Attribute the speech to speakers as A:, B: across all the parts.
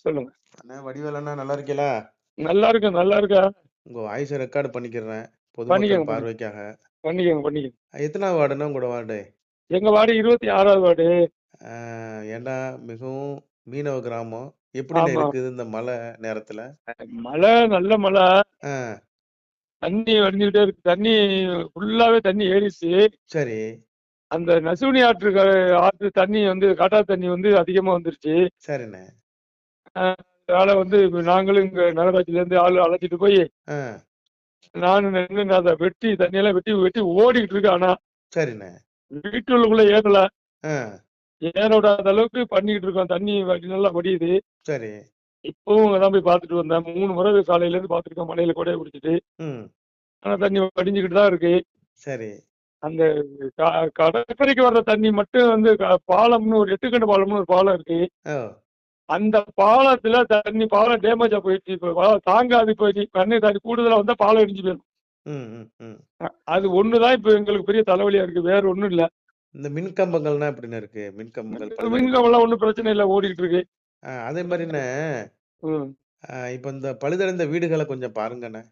A: சொல்லுங்க.
B: அண்ணா வடிவேல் அண்ணா நல்லா இருக்கீங்களா
A: நல்லா இருக்கேன் நல்லா இருக்கேன்.
B: உங்க வாய்ஸை ரெக்கார்டு பண்ணிக்கிறேன் பொதுமக்கள்
A: பண்ணிக்கோங்க.
B: பார்வைக்காக.
A: பண்ணிக்கோங்க பண்ணிக்கோங்க.
B: எத்தனாவது வார்டுண்ணா உங்களோட வார்டு?
A: எங்க வார்டு இருபத்தி ஆறாவது வார்டு.
B: ஆஹ் ஏன்டா மிகவும் மீனவ கிராமம். எப்படிண்ணா
A: ஆமா.
B: இருக்குது இந்த மழை நேரத்துல?
A: மழை நல்ல மழை.
B: ஆ.
A: தண்ணி வடிஞ்சுக்கிட்டே இருக்கு. தண்ணி ஃபுல்லாவே தண்ணி ஏறிச்சு
B: சரி.
A: அந்த நசுனி ஆற்று க- ஆற்று தண்ணி வந்து காட்டா தண்ணி வந்து அதிகமா வந்துருச்சு.
B: சரிண்ணே.
A: அதனால வந்து நாங்களும் இங்க நகராட்சியில இருந்து ஆளு அழைச்சிட்டு போய் நானும் நின்று அதை வெட்டி தண்ணியெல்லாம் வெட்டி வெட்டி ஓடிக்கிட்டு இருக்கு ஆனா.
B: சரிண்ணே.
A: வீட்டுக்குள்ள ஏறல. ஏற விடாத அளவுக்கு பண்ணிக்கிட்டு இருக்கோம். தண்ணி நல்லா வடியுது.
B: சரி.
A: இப்பவும் அங்கதான் போய் பார்த்துட்டு வந்தேன். மூணு முறை காலையில இருந்து பார்த்துருக்கேன். மலையில கொடையை குடிச்சிட்டு ஆனா தண்ணி வடிஞ்சுக்கிட்டு தான் இருக்கு.
B: சரி.
A: அந்த கடற்கரைக்கு வர்ற தண்ணி மட்டும் வந்து பாலம்னு ஒரு எட்டுக்கண்டு பாலம்னு ஒரு பாலம் இருக்கு. அந்த பாலத்துல தண்ணி பாலம் டேமேஜா போயிடுச்சு. இப்போ தாங்காது போயிடுச்சு தண்ணி தண்ணி கூடுதலா வந்தா பாலம் இடிஞ்சு போயிடும். அது ஒண்ணுதான் இப்ப எங்களுக்கு பெரிய தலைவலியா இருக்கு. வேற ஒண்ணும் இல்ல.
B: இந்த மின்கம்பங்கள்னா எப்படிண்ணே இருக்கு? மின்கம்பங்கள் பழுது-
A: மின்கமெல்லாம் ஒண்ணும் பிரச்சனை இல்ல. ஓடிட்டு இருக்கு.
B: அதே மாதிரிண்ணே இப்ப இந்த பழுதடைந்த வீடுகளை கொஞ்சம் பாருங்கண்ணே.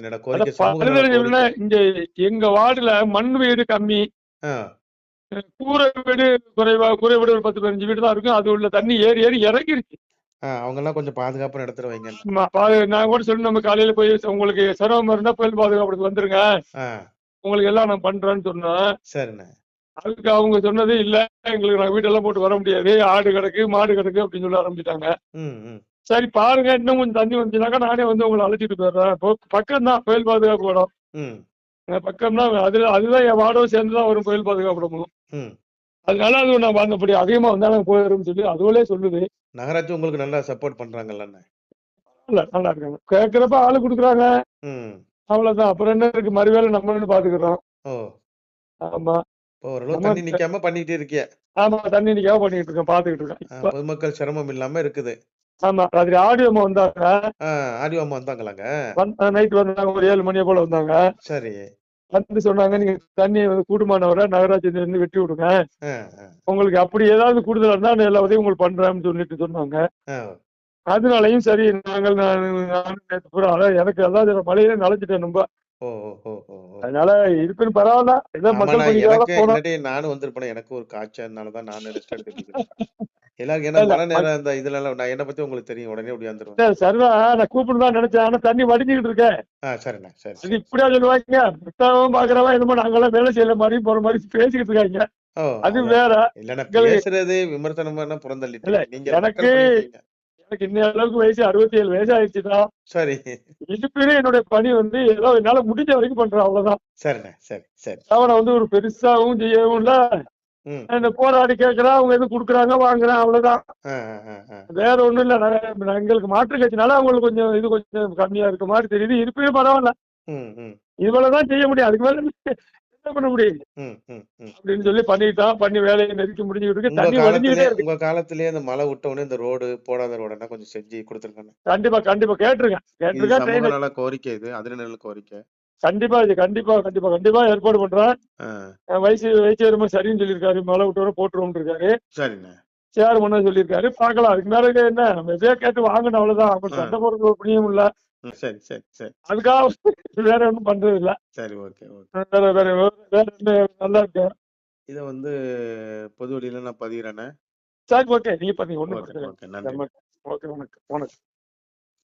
B: என்னோட கோரிக்கை.
A: இங்க எங்க வார்டுல மண் வீடு கம்மி. கூரை வீடு குறைவா கூரை வீடு ஒரு பத்து பதினஞ்சு வீடு தான் இருக்கும். அது உள்ள தண்ணி ஏறி ஏறி இறங்கிருச்சு.
B: ஆ, அவங்கெல்லாம் கொஞ்சம் பாதுகாப்பான இடத்துல வைங்க.
A: ஆமா, பா- நான் கூட சொல்லி நம்ம காலையில போய் உங்களுக்கு சிரமம் இருந்தா புயல் பாதுகாப்புக்கு வந்துருங்க. உங்களுக்கு எல்லாம் நான் பண்றேன்னு சொன்னேன்.
B: சரிண்ணே.
A: அதுக்கு அவங்க சொன்னது இல்ல. எங்களுக்கு நான் வீடெல்லாம் போட்டு வர முடியாது. ஆடு கிடக்கு மாடு கிடக்கு அப்படின்னு சொல்ல ஆரம்பிச்சிட்டாங்க சரி பாருங்க. இன்னும் கொஞ்சம் தண்ணி வந்துச்சுனாக்கா நானே வந்து உங்களை அழைச்சிட்டு போயிடுறேன். இப்போ பக்கம் தான் புயல் பாதுகாப்பு இடம்.
B: ம்.
A: பக்கம் தான் அதுல அதுதான் என் வார்டும் சேர்ந்து தான் வரும் புயல் பாதுகாப்பு இடமும். அதனால அது நான் வந்தபடி அதிகமா வந்தா நாங்க போயிடுறோம்னு சொல்லி அதுவளே சொல்லுது.
B: நகராட்சி உங்களுக்கு நல்லா சப்போர்ட் பண்றாங்கல்லண்ணே
A: இல்ல நல்லா இருக்காங்க. கேட்கறப்ப ஆளு கொடுக்குறாங்க. அவ்வளவுதான். அப்புறம் என்ன இருக்கு? மறுவேளை நம்மளும் பாத்துக்கிறோம். ஆமா.
B: தண்ணி நிக்காம பண்ணிக்கிட்டே இருக்கிய.
A: ஆமா தண்ணி நிக்காம பண்ணிட்டு இருக்கேன் பாத்துக்கிட்டு இருக்கேன்
B: பொதுமக்கள் சிரமம் இல்லாம இருக்குது.
A: ஆமா ராத்திரி ஆடியோ அம்மா வந்தாங்க.
B: ஆடியோ அம்மா வந்தாங்களாங்க?
A: நைட் வந்தாங்க. ஒரு ஏழு மணியை போல வந்தாங்க.
B: சரி.
A: வந்து சொன்னாங்க நீங்க தண்ணி வந்து கூடுமானவரை நகராட்சியில இருந்து வெட்டி விடுங்க. உங்களுக்கு அப்படி ஏதாவது கூடுதலா இருந்தா நான் எல்லா உதவியும் உங்களுக்கு பண்றேன்னு சொல்லிட்டு சொன்னாங்க. அதனாலயும் சரி நாங்கள் நான் நானும் அதான் எனக்கு அதாவது மழையில நனைச்சிட்டேன் ரொம்ப. அதனால இருக்குன்னு பரவாயில்ல. ஏதோ மக்கள்
B: நானும் வந்திருப்பேன் எனக்கு ஒரு காய்ச்சல்னாலதான் நான் ரெஸ்ட் எடுத்துட்டு எல்லாருக்கும் ஏன்னா
A: இல்ல,
B: மழை நேரம் இந்த இதுல எல்லாம் நான் என்ன பத்தி உங்களுக்கு தெரியும். உடனே அப்படி வந்துருவேன்.
A: சரி, சரிதான் நான் கூப்பிட்டு தான் நினைச்சேன். ஆனா தண்ணி வடிஞ்சுக்கிட்டு இருக்கேன்
B: ஆ சரிண்ணே சரி
A: இப்படியா சொல்லுவாங்க? புத்தகம் பாக்குறவன் என்னமோ நாங்கெல்லாம் வேலை செய்யற மாதிரி போற மாதிரி பேசிக்கிட்டு இருக்காங்க. அது. வேற. எங்களுக்கு-
B: பேசுறது விமர்சனமா
A: இல்ல,
B: புறந்தள்ளிட்டு நீங்க
A: எனக்கு-. எனக்கு இன்ன அளவுக்கு வயசு அறுபத்தி ஏழு வயசு ஆயிடுச்சுதான்
B: சரி.
A: இருப்பினும் என்னுடைய பணி வந்து ஏதோ என்னால முடிஞ்ச வரைக்கும் பண்றேன் அவ்வளவுதான்.
B: சரிண்ணே சரி சரி.
A: அவனை வந்து ஒரு பெருசாவும் செய்யவும் இல்ல. இந்த போராடி கேட்கறான் அவங்க எதுவும் கொடுக்குறாங்க வாங்குறான் அவ்வளவுதான். வேற ஒண்ணும் இல்ல எங்களுக்கு மாற்று கட்சினால அவங்களுக்கு கொஞ்சம் இது கொஞ்சம் கம்மியா இருக்க மாதிரி தெரியுது. இருப்பினும் பரவாயில்ல. இவ்வளவுதான் செய்ய முடியும். அதுக்கு மேல என்ன பண்ண முடியும்? அப்படின்னு சொல்லி பண்ணிட்டான் பண்ணி வேலையை நெருக்கி முடிஞ்சுக்கிட்டு இருக்கு. தண்ணி வடிஞ்சுக்கிட்டே இருக்கு.
B: உங்க காலத்திலேயே இந்த மழை விட்ட உடனே இந்த ரோடு போடாத ரோடுனா கொஞ்சம் செஞ்சு கொடுத்துருக்கேன்
A: கண்டிப்பா கண்டிப்பா. கேட்டிருக்கேன் கேட்டிருக்கேன்
B: கோரிக்கை இது. அதிர்நெல் கோரிக்கை.
A: கண்டிப்பா இது கண்டிப்பா கண்டிப்பா கண்டிப்பா ஏற்பாடு பண்றேன். வயசு வயசு வருமா சரின்னு சொல்லியிருக்காரு மழை விட்டு வர போட்டுருவோம் இருக்காரு. சேர் பண்ண சொல்லியிருக்காரு பார்க்கலாம். அதுக்கு மேல என்ன நம்ம எதையோ கேட்டு வாங்கணும் அவ்வளவுதான்.
B: ஆ.
A: சண்டை போடுறது ஒரு புண்ணியம் இல்ல.
B: சரி சரி சரி.
A: அதுக்காக வேற ஒன்றும் பண்றது இல்ல.
B: சரி ஓகே
A: வேற வேற வேற என்ன நல்லா இருக்கு
B: இதை வந்து பொது வழியில நான் பதிகிறேண்ணே.
A: சரி ஓகே. நீங்க பண்ணீங்க ஒண்ணும்
B: ஓகே.
A: ஓகே வணக்கம் வணக்கம்.